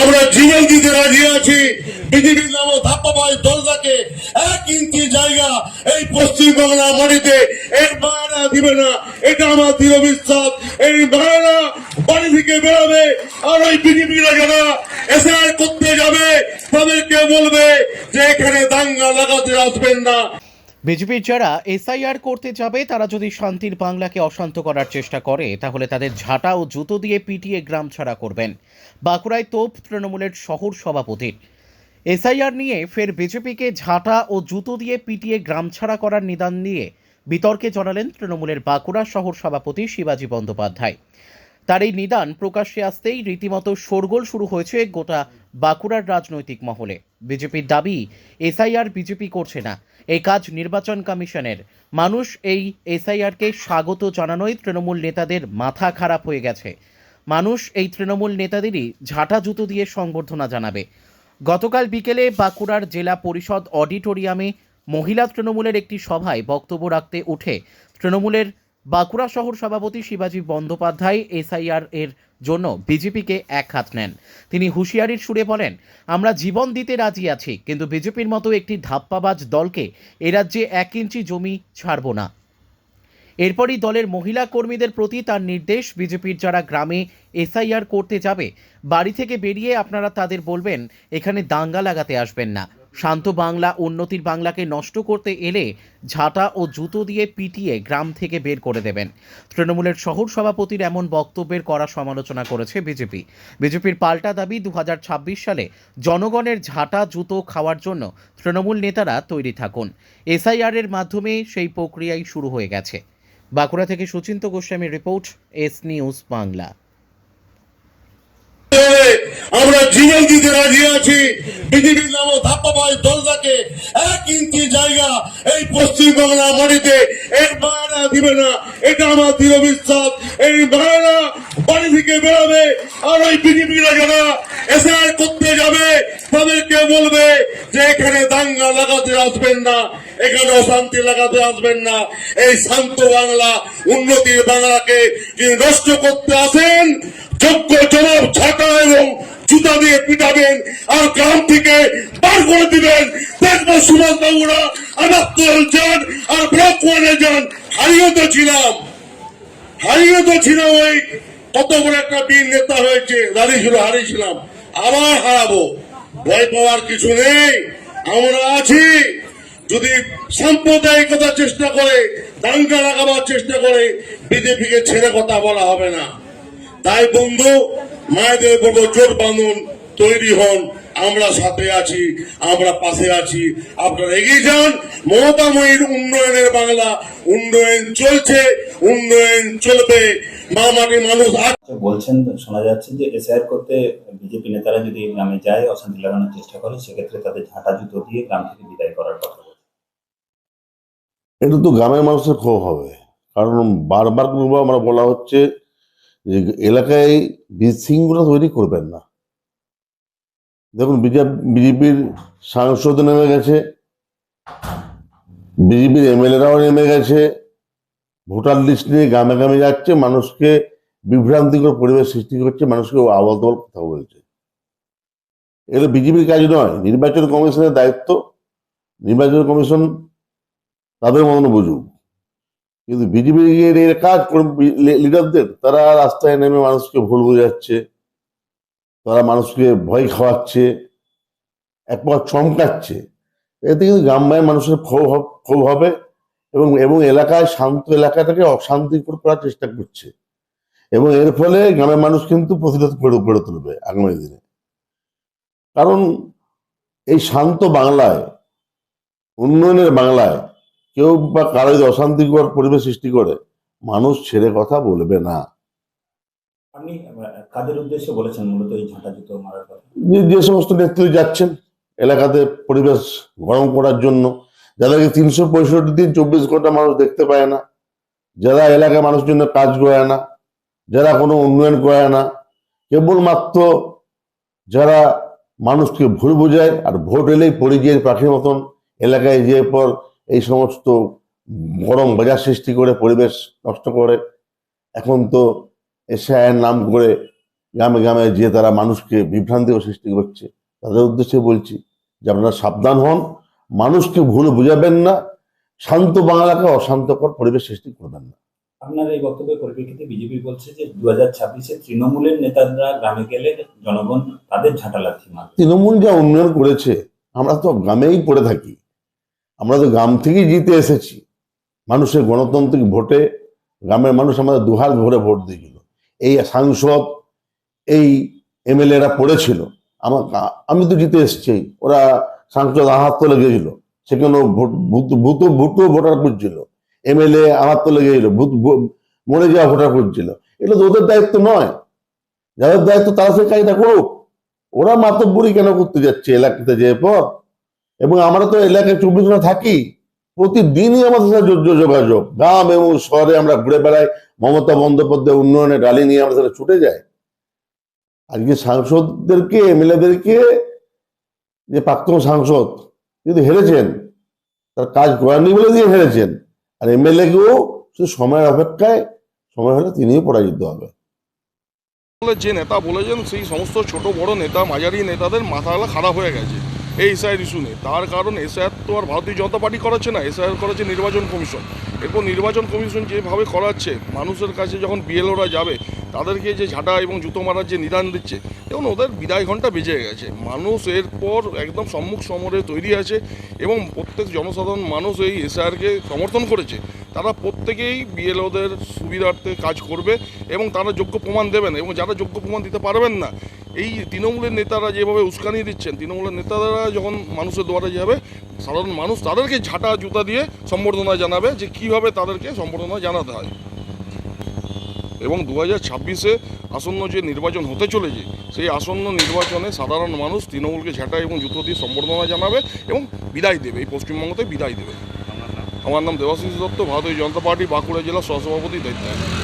আমরা জীবন দিতে রাজি আছি। পৃথিবীর নাম ধাপ্পাবাই দলদাকে এক ইঞ্চি জায়গা এই পশ্চিমবাংলা মাটিতে। এর বায়না দিবে না। এটা আমার দৃঢ় বিশ্বাস। এই বায়না বাড়ি থেকে বেরোবে আর ওই বিজেপিরা যারা এসআর করতে যাবে। তাদেরকে বলবে যে এখানে দাঙ্গা লাগাতে আসবেন না। বিজেপির যারা এসআইআর করতে যাবে, তারা যদি শান্তির বাংলাকে অশান্ত করার চেষ্টা করে, তাহলে তাদের ঝাঁটা ও জুতো দিয়ে পিটিয়ে গ্রাম ছাড়া করবেন। বাঁকুড়ায় তোপ তৃণমূলের শহর সভাপতির। এসআইআর নিয়ে ফের বিজেপিকে ঝাঁটা ও জুতো দিয়ে পিটিয়ে গ্রাম ছাড়া করার নিদান নিয়ে বিতর্কে জড়ালেন তৃণমূলের বাঁকুড়া শহর সভাপতি শিবাজী বন্দ্যোপাধ্যায়। তার এই নিদান প্রকাশ্যে আসতেই রীতিমতো শোরগোল শুরু হয়েছে গোটা বাঁকুড়ার রাজনৈতিক মহলে। বিজেপির দাবি, এসআইআর বিজেপি করছে না। এই কাজ নির্বাচন কমিশনের। মানুষ এই এসআইআরকে স্বাগত জানানোই তৃণমূল নেতাদের মাথা খারাপ হয়ে গেছে। মানুষ এই তৃণমূল নেতাদেরই ঝাঁটা জুতো দিয়ে সংবর্ধনা জানাবে। গতকাল বিকেলে বাঁকুড়ার জেলা পরিষদ অডিটোরিয়ামে মহিলা তৃণমূলের একটি সভায় বক্তব্য রাখতে উঠে তৃণমূলের বাঁকুড়া শহর সভাপতি শিবাজী বন্দ্যোপাধ্যায় এসআইআর এর জন্য বিজেপিকে এক হাত নেন। তিনি হুঁশিয়ারির সুরে বলেন, আমরা জীবন দিতে রাজি আছি, কিন্তু বিজেপির মতো একটি ধাপ্পাবাজ দলকে এ রাজ্যে এক ইঞ্চি জমি ছাড়ব না। এরপরই দলের মহিলা কর্মীদের প্রতি তার নির্দেশ, বিজেপির যারা গ্রামে এসআইআর করতে যাবে, বাড়ি থেকে বেরিয়ে আপনারা তাদের বলবেন, এখানে দাঙ্গা লাগাতে আসবেন না। শান্ত বাংলা উন্নতির বাংলাকে নষ্ট করতে এলে ঝাঁটা ও জুতো দিয়ে পিটিয়ে গ্রাম থেকে বের করে দেবেন। তৃণমূলের শহর সভাপতির এমন বক্তব্যের করা সমালোচনা করেছে বিজেপি। বিজেপির পাল্টা দাবি দু হাজার ছাব্বিশ সালে জনগণের ঝাঁটা, জুতো খাওয়ার জন্য তৃণমূল নেতারা তৈরি থাকুন। এসআইআর এর মাধ্যমে সেই প্রক্রিয়াই শুরু হয়ে গেছে। বাঁকুড়া থেকে সুচিন্ত গোস্বামীর রিপোর্ট, এস নিউজ বাংলা। আমরা জীবন দিতে রাজি আছি। পৃথিবীর নাম ধাপ্পাবাই দলদাকে এক ইঞ্চি জায়গা এই পশ্চিমবাংলা মাটিতে। এর বায়না দিবে না, এটা আমার দৃঢ় বিশ্বাস। এই বায়না বাড়ি থেকে বেরোবে, আর ওই বিজেপিরা যারা এসআর করতে যাবে। তাদেরকে বলবে যে এখানে দাঙ্গা লাগাতে আসবেন না, এখানে অশান্তি লাগাতে আসবেন না। এই শান্ত বাংলা, উন্নতির বাংলাকে যিনি নষ্ট করতে আসেন, যোগ্য জবাব ছাটা এবং জুতা দিয়ে পিটাবেন আর গ্রাম থেকে বার করে দিবেন। দেখব সুভাষ বাবুরা আনাত্তর যান আর ব্লক যান। হারিয়ে তো ছিলাম। হারিয়ে তো ছিলাম ওই কত বড় একটা বীর নেতা হয়েছে দাঁড়িয়েছিল হারিয়েছিলাম। আবার হারাবো। ভয় পাওয়ার কিছু নেই। আমরা আছি। যদি সাম্প্রদায়িকতা চেষ্টা করে, দাঙ্গা লাগাবার চেষ্টা করে, বিজেপিকে ছেড়ে কথা বলা হবে না। তাই বন্ধু মায়েদের বলব জোর বাঁধুন তৈরি হন। আমরা সাথে আছি আমরা পাশে আছি। আপনারা এগিয়ে যান। মমতাময়ীর উন্নয়নের বাংলা উন্নয়ন চলছে উন্নয়ন চলবে। মা মাটি মানুষ আচ্ছা, বলছেন শোনা যাচ্ছে যে এসআইআর করতে বিজেপি নেতারা যদি গ্রামে যায় অশান্তি লাগানোর চেষ্টা করে সেক্ষেত্রে তাদের ঝাঁটা জুতো দিয়ে গ্রাম থেকে বিদায় করার কথা এটা তো গ্রামের মানুষের ক্ষোভ হবে। কারণ বারবার আমরা বলা হচ্ছে যে এলাকায় বিশৃঙ্খলা তৈরি করবেন না। দেখুন বিজেপির সাংসদ নেমে গেছে, বিজেপির এমএলএরাও নেমে গেছে, ভোটার লিস্ট নিয়ে গ্রামে গ্রামে যাচ্ছে, মানুষকে বিভ্রান্তিকর পরিবেশ সৃষ্টি করছে, মানুষকে আবল কথা বলছে। এগুলো বিজেপির কাজ নয়, নির্বাচন কমিশনের দায়িত্ব, নির্বাচন কমিশন তাদের মতন বুঝুক। কিন্তু বিজেপি এর কাজ লিডারদের তারা রাস্তায় নেমে মানুষকে ভুল বোঝাচ্ছে, তারা মানুষকে ভয় খাওয়াচ্ছে এক প্রকার চমকাচ্ছে। এতে কিন্তু গ্রাম্যায় মানুষের ক্ষোভ ক্ষোভ হবে এবং এবং এলাকায় শান্ত এলাকাটাকে অশান্তিকর করার চেষ্টা করছে। এবং এর ফলে গ্রামের মানুষ কিন্তু প্রতিরোধ করে গড়ে তুলবে আগামী দিনে। কারণ এই শান্ত বাংলায়, উন্নয়নের বাংলায় কেউ বা কারও যদি অশান্তিকর পরিবেশ সৃষ্টি করে মানুষ ছেড়ে কথা বলবে না। আপনি কাদের উদ্দেশ্যে বলেছেন মূলত এই ঝাঁটা জুতো মারার কথা? যে সমস্ত নেতৃত্ব যাচ্ছেন এলাকাতে পরিবেশ গরম করার জন্য যাদেরকে তিনশো পঁয়ষট্টি দিন চব্বিশ ঘণ্টা মানুষ দেখতে পায় না যারা এলাকায় মানুষের জন্য কাজ করে না যারা কোনো উন্নয়ন করে না কেবলমাত্র যারা মানুষকে ভুল বোঝায় আর ভোট এলেই পরিযায়ী পাখির মতন এলাকায় যে পর এই সমস্ত গরম বাজার সৃষ্টি করে পরিবেশ নষ্ট করে এখন তো এসআইয়ের নাম করে গ্রামে গ্রামে যে তারা মানুষকে বিভ্রান্তিও সৃষ্টি করছে। তাদের উদ্দেশ্যে বলছি যে আপনারা সাবধান হন মানুষকে ভুল বুঝাবেন না শান্ত বাংলাকে অশান্তকর পরিবেশ সৃষ্টি করবেন না। আপনার এই বক্তব্যের পরিপ্রেক্ষিতে বিজেপি বলছে যে দু হাজার ছাব্বিশে তৃণমূলের নেতারা গ্রামে গেলে জনগণ তাদের ঝাঁটা লাথি মারবে। তৃণমূল যা উন্নয়ন করেছে আমরা তো গ্রামেই পড়ে থাকি। আমরা তো গ্রাম থেকেই জিতে এসেছি। মানুষের গণতান্ত্রিক ভোটে গ্রামের মানুষ আমাদের দুহাত ভরে ভোট দিয়েছিল। এই সাংসদ, এই এমএলএরা পড়েছিল। আমার আমি তো জিতে এসেছি। ওরা সাংসদ আহাত তোলে গেছিল সেখানেও ভোট, ভূত ভূত ভোটার করছিল এমএলএ আহাত তোলে গেছিল ভূত মরে যাওয়া ভোটার করছিল এটা তো ওদের দায়িত্ব নয়। যাদের দায়িত্ব তারা সে কাজটা করুক। ওরা মাতব্বরি কেন করতে যাচ্ছে এলাকাতে যে পর? এবং আমরা তো এলাকায় চব্বিশ ঘণ্টা থাকি, প্রতিদিনই আমাদের সাথে যোগ- যোগ- যোগাযোগ। গ্রাম এবং শহরে আমরা ঘুরে বেড়াই, মমতা বন্দ্যোপাধ্যায় উন্নয়নের ডালি নিয়ে আমাদের সাথে ছুটে যায়। আজকে সাংসদদেরকে, এমএলএদেরকে যে প্রাক্তন সাংসদ যদি হেরেছেন, তার কাজ করেননি বলে দিয়ে হেরেছেন, আর এমএলএ কেও শুধু সময়ের অপেক্ষায়, সময় হলে তিনিও পরাজিত হবে। যে নেতা বলেছেন, সেই সমস্ত ছোট বড় নেতা, মাঝারি নেতাদের মাথাগুলো খারাপ হয়ে গেছে। এই এসআইআর ইস্যু নিয়ে তার কারণ এসআইআর তো আর ভারতীয় জনতা পার্টি করাচ্ছে না, এসআইআর করাচ্ছে নির্বাচন কমিশন। এরপর নির্বাচন কমিশন যেভাবে করাচ্ছে, মানুষের কাছে যখন বিএলওরা যাবে, তাদেরকে যে ঝাঁটা এবং জুতো মারার যে নিদান দিচ্ছে এবং ওদের বিদায় ঘণ্টা বেজে গেছে। মানুষ এরপর একদম সম্মুখ সমরে তৈরি আছে এবং প্রত্যেক জনসাধারণ মানুষ এই এসআইআরকে সমর্থন করেছে। তারা প্রত্যেকেই বিএলওদের সুবিধার্থে কাজ করবে এবং তারা যোগ্য প্রমাণ দেবেন এবং যারা যোগ্য প্রমাণ দিতে পারবেন না এই তৃণমূলের নেতারা যেভাবে উস্কানি দিচ্ছেন তৃণমূলের নেতারা যখন মানুষের দুয়ারে যাবে সাধারণ মানুষ তাদেরকে ঝাঁটা জুতা দিয়ে সম্বর্ধনা জানাবে যে কীভাবে তাদেরকে সম্বর্ধনা জানাতে হয়। এবং দু হাজার ছাব্বিশে আসন্ন যে নির্বাচন হতে চলেছে সেই আসন্ন নির্বাচনে সাধারণ মানুষ তৃণমূলকে ঝাঁটা এবং জুতো দিয়ে সম্বর্ধনা জানাবে এবং বিদায় দেবে এই পশ্চিমবঙ্গতে বিদায় দেবে। আমার নাম দেবাশিস দত্ত ভারতীয় জনতা পার্টি বাঁকুড়া জেলা সহসভাপতি দায়িত্ব।